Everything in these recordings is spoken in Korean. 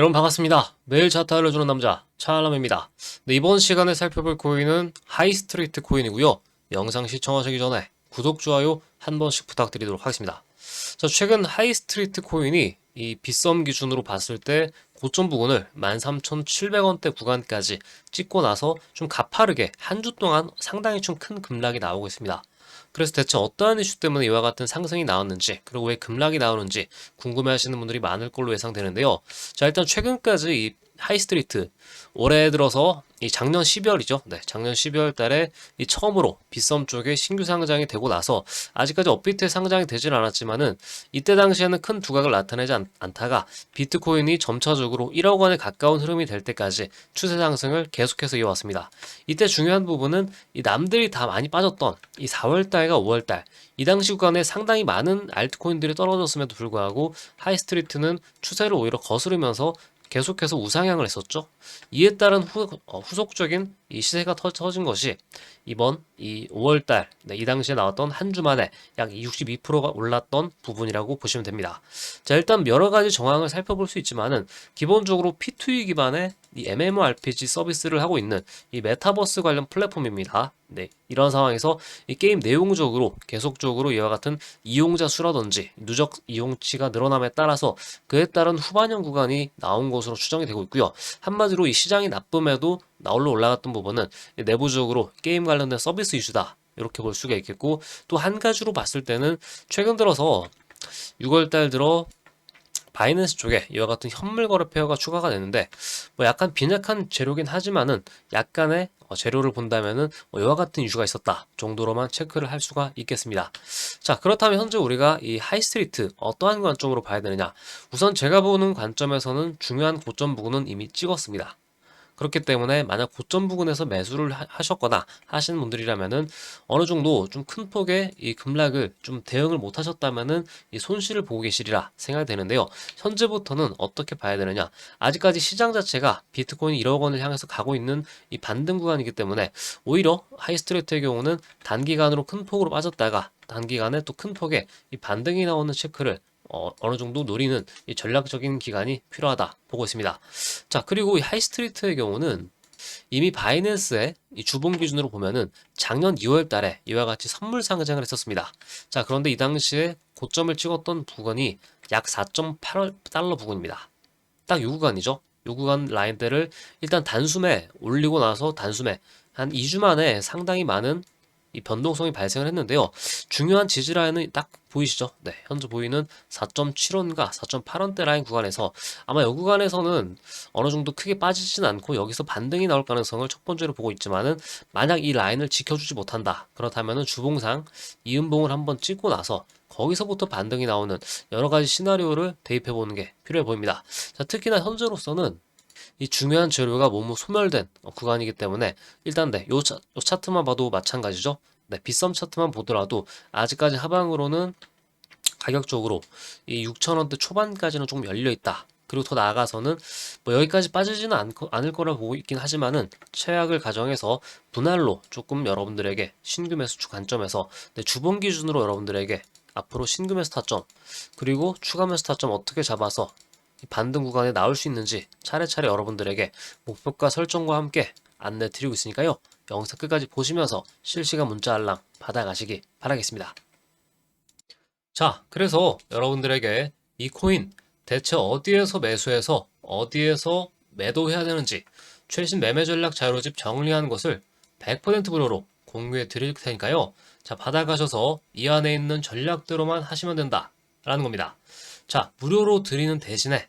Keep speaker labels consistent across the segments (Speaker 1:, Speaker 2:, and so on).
Speaker 1: 여러분 반갑습니다. 매일 차트 알려주는 남자 차알람입니다. 네, 이번 시간에 살펴볼 코인은 하이스트리트 코인이고요. 영상 시청하시기 전에 구독, 좋아요 한 번씩 부탁드리도록 하겠습니다. 자, 최근 하이스트리트 코인이 이 빗썸 기준으로 봤을 때 고점 부근을 13,700원대 구간까지 찍고 나서 좀 가파르게 한 주 동안 상당히 좀 큰 급락이 나오고 있습니다. 그래서 대체 어떠한 이슈 때문에 이와 같은 상승이 나왔는지 그리고 왜 급락이 나오는지 궁금해하시는 분들이 많을 걸로 예상되는데요. 자 일단 최근까지 이 하이스트리트 올해 들어서 이 작년 12월이죠. 네, 작년 12월 달에 이 처음으로 빗썸 쪽에 신규 상장이 되고 나서 아직까지 업비트에 상장이 되질 않았지만은 이때 당시에는 큰 두각을 나타내지 않, 않다가 비트코인이 점차적으로 1억 원에 가까운 흐름이 될 때까지 추세 상승을 계속해서 이어왔습니다. 이때 중요한 부분은 이 남들이 다 많이 빠졌던 이 4월 달과 5월 달 이 당시 구간에 상당히 많은 알트코인들이 떨어졌음에도 불구하고 하이스트리트는 추세를 오히려 거스르면서 계속해서 우상향을 했었죠. 이에 따른 후, 어, 후속적인 이 시세가 터, 터진 것이 이번 이 5월달 네, 이 당시에 나왔던 한 주 만에 약 62%가 올랐던 부분이라고 보시면 됩니다. 자 일단 여러 가지 정황을 살펴볼 수 있지만은 기본적으로 P2E 기반의 이 MMORPG 서비스를 하고 있는 이 메타버스 관련 플랫폼입니다. 네, 이런 상황에서 이 게임 내용적으로 계속적으로 이와 같은 이용자 수라든지 누적 이용치가 늘어남에 따라서 그에 따른 후반형 구간이 나온 것으로 추정이 되고 있고요. 한마디로 이 시장이 나쁨에도 나올라 올라갔던 부분은 내부적으로 게임 관련된 서비스 이슈다. 이렇게 볼 수가 있겠고 또 한 가지로 봤을 때는 최근 들어서 6월 달 들어 바이낸스 쪽에 이와 같은 현물 거래 페어가 추가가 되는데 뭐 약간 빈약한 재료긴 하지만은 약간의 어, 재료를 본다면은 뭐 이와 같은 이슈가 있었다 정도로만 체크를 할 수가 있겠습니다. 자 그렇다면 현재 우리가 이 하이스트리트 어떠한 관점으로 봐야 되느냐? 우선 제가 보는 관점에서는 중요한 고점 부분은 이미 찍었습니다. 그렇기 때문에 만약 고점 부근에서 매수를 하- 하셨거나 하시는 분들이라면은 어느 정도 좀 큰 폭의 이 급락을 좀 대응을 못 하셨다면은 이 손실을 보고 계시리라 생각이 되는데요. 현재부터는 어떻게 봐야 되느냐? 아직까지 시장 자체가 비트코인 1억 원을 향해서 가고 있는 이 반등 구간이기 때문에 오히려 하이스트레이트의 경우는 단기간으로 큰 폭으로 빠졌다가 단기간에 또 큰 폭의 이 반등이 나오는 체크를 어, 어느 정도 노리는 이 전략적인 기간이 필요하다 보고 있습니다. 자, 그리고 이 하이스트리트의 경우는 이미 바이낸스의 이 주봉 기준으로 보면은 작년 2월 달에 이와 같이 선물 상장을 했었습니다. 자, 그런데 이 당시에 고점을 찍었던 부근이 약 4.8달러 부근입니다. 딱이 구간이죠. 이 구간 라인대를 일단 단숨에 올리고 나서 단숨에 한 2주 만에 상당히 많은 이 변동성이 발생을 했는데요. 중요한 지지 라인은 딱 보이시죠? 네, 현재 보이는 4.7원과 4.8원대 라인 구간에서 아마 이 구간에서는 어느 정도 크게 빠지진 않고 여기서 반등이 나올 가능성을 첫 번째로 보고 있지만은 만약 이 라인을 지켜주지 못한다. 그렇다면은 주봉상 이음봉을 한번 찍고 나서 거기서부터 반등이 나오는 여러 가지 시나리오를 대입해 보는 게 필요해 보입니다. 자, 특히나 현재로서는 이 중요한 재료가 몸으로 소멸된 어, 구간이기 때문에 일단 네, 요, 차, 요 차트만 봐도 마찬가지죠. 네, 빗썸 차트만 보더라도 아직까지 하방으로는 가격적으로 이 6천원대 초반까지는 조금 열려 있다. 그리고 더 나아가서는 뭐 여기까지 빠지지는 않고, 않을 거라 보고 있긴 하지만은 최악을 가정해서 분할로 조금 여러분들에게 신규 매수추 관점에서 네, 주봉 기준으로 여러분들에게 앞으로 신규 매수 타점 그리고 추가 매수 타점 어떻게 잡아서 이 반등 구간에 나올 수 있는지 차례차례 여러분들에게 목표가 설정과 함께 안내 드리고 있으니까요. 영상 끝까지 보시면서 실시간 문자 알람 받아가시기 바라겠습니다. 자, 그래서 여러분들에게 이 코인 대체 어디에서 매수해서 어디에서 매도해야 되는지 최신 매매 전략 자료집 정리한 것을 100% 무료로 공유해 드릴 테니까요. 자, 받아가셔서 이 안에 있는 전략대로만 하시면 된다. 라는 겁니다. 자, 무료로 드리는 대신에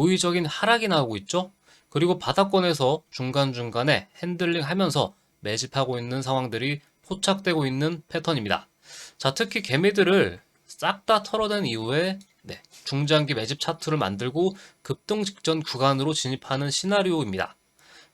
Speaker 1: 고의적인 하락이 나오고 있죠. 그리고 바닥권에서 중간중간에 핸들링 하면서 매집하고 있는 상황들이 포착되고 있는 패턴입니다. 자, 특히 개미들을 싹 다 털어낸 이후에 네, 중장기 매집 차트를 만들고 급등 직전 구간으로 진입하는 시나리오입니다.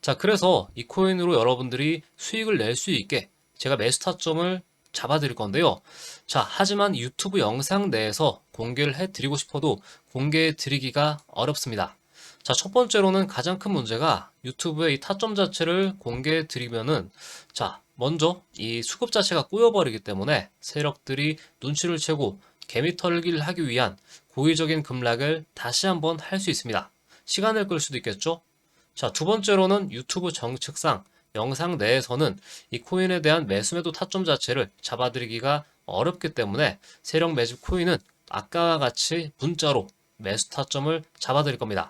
Speaker 1: 자, 그래서 이 코인으로 여러분들이 수익을 낼 수 있게 제가 매수 타점을 잡아드릴 건데요. 자, 하지만 유튜브 영상 내에서 공개를 해드리고 싶어도 공개해 드리기가 어렵습니다. 자, 첫 번째로는 가장 큰 문제가 유튜브의 이 타점 자체를 공개해 드리면은 자, 먼저 이 수급 자체가 꼬여버리기 때문에 세력들이 눈치를 채고 개미 털기를 하기 위한 고의적인 급락을 다시 한번 할 수 있습니다. 시간을 끌 수도 있겠죠? 자, 두 번째로는 유튜브 정책상 영상 내에서는 이 코인에 대한 매수매도 타점 자체를 잡아드리기가 어렵기 때문에 세력 매집 코인은 아까와 같이 문자로 매수 타점을 잡아드릴 겁니다.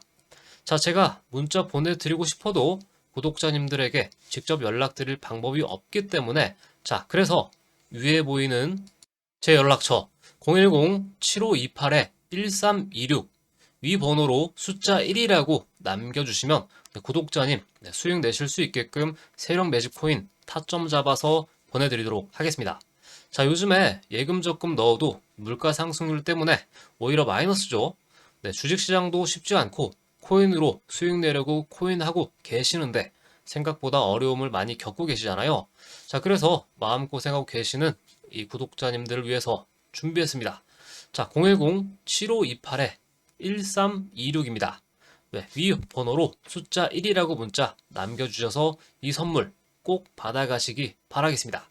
Speaker 1: 자, 제가 문자 보내드리고 싶어도 구독자님들에게 직접 연락드릴 방법이 없기 때문에 자, 그래서 위에 보이는 제 연락처 010-7528-1326 위 번호로 숫자 1이라고 남겨주시면 네, 구독자님 네, 수익 내실 수 있게끔 세력 매집 코인 타점 잡아서 보내드리도록 하겠습니다. 자, 요즘에 예금 적금 넣어도 물가 상승률 때문에 오히려 마이너스죠. 네, 주식시장도 쉽지 않고 코인으로 수익 내려고 코인하고 계시는데 생각보다 어려움을 많이 겪고 계시잖아요. 자, 그래서 마음고생하고 계시는 이 구독자님들을 위해서 준비했습니다. 자, 010-7528-1326입니다. 네, 위 번호로 숫자 1이라고 문자 남겨주셔서 이 선물 꼭 받아가시기 바라겠습니다.